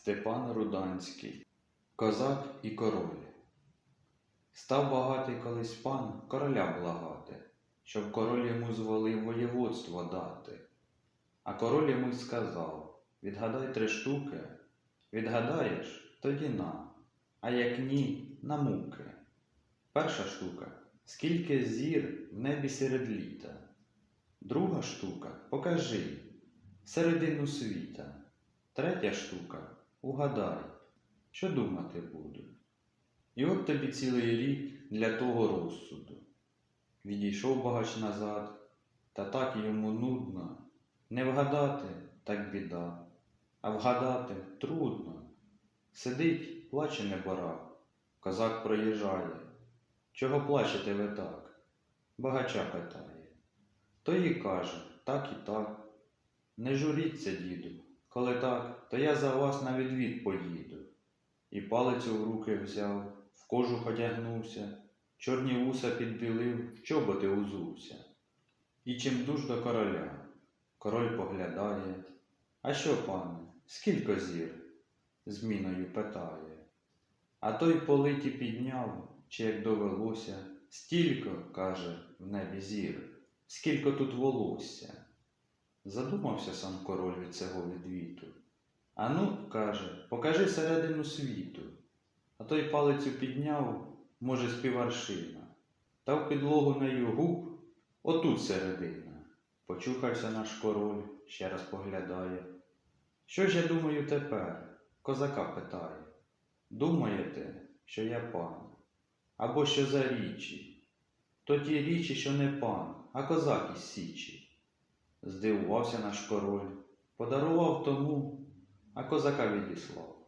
Степан Руданський Козак і король Став багатий колись пан короля благати, щоб король йому зволив воєводство дати. А король йому й сказав відгадай три штуки, відгадаєш, тоді на, а як ні, на муки. Перша штука скільки зір в небі серед літа. Друга штука покажи середину світа. Третя штука угадай, що думати буду. І от тобі цілий рік для того розсуду. Відійшов багач назад, та так йому нудно. Не вгадати так біда, а вгадати трудно. Сидить, плаче небора, козак проїжджає. Чого плачете ви так? Багача питає. Той і каже, так і так. Не журіться, діду, коли так, то я за вас на відвід поїду. І палицю в руки взяв, в кожух одягнувся, чорні вуса підбілив, в чоботи узувся. І чим дуж до короля. Король поглядає. А що, пане, скілько зір? зміною питає. А той политі підняв, чи як довелося, стільки, каже, в небі зір, скільки тут волосся. Задумався сам король від цього відвіту. Ану, каже, покажи середину світу. А той палицю підняв, може, співаршина, та в підлогу нею губ, отут середина. Почухався наш король, ще раз поглядає. Що ж я думаю тепер? Козака питає. Думаєте, що я пан? Або що за річі? То ті річі, що не пан, а козак із січі. Здивувався наш король, подарував тому, а козака відіслав.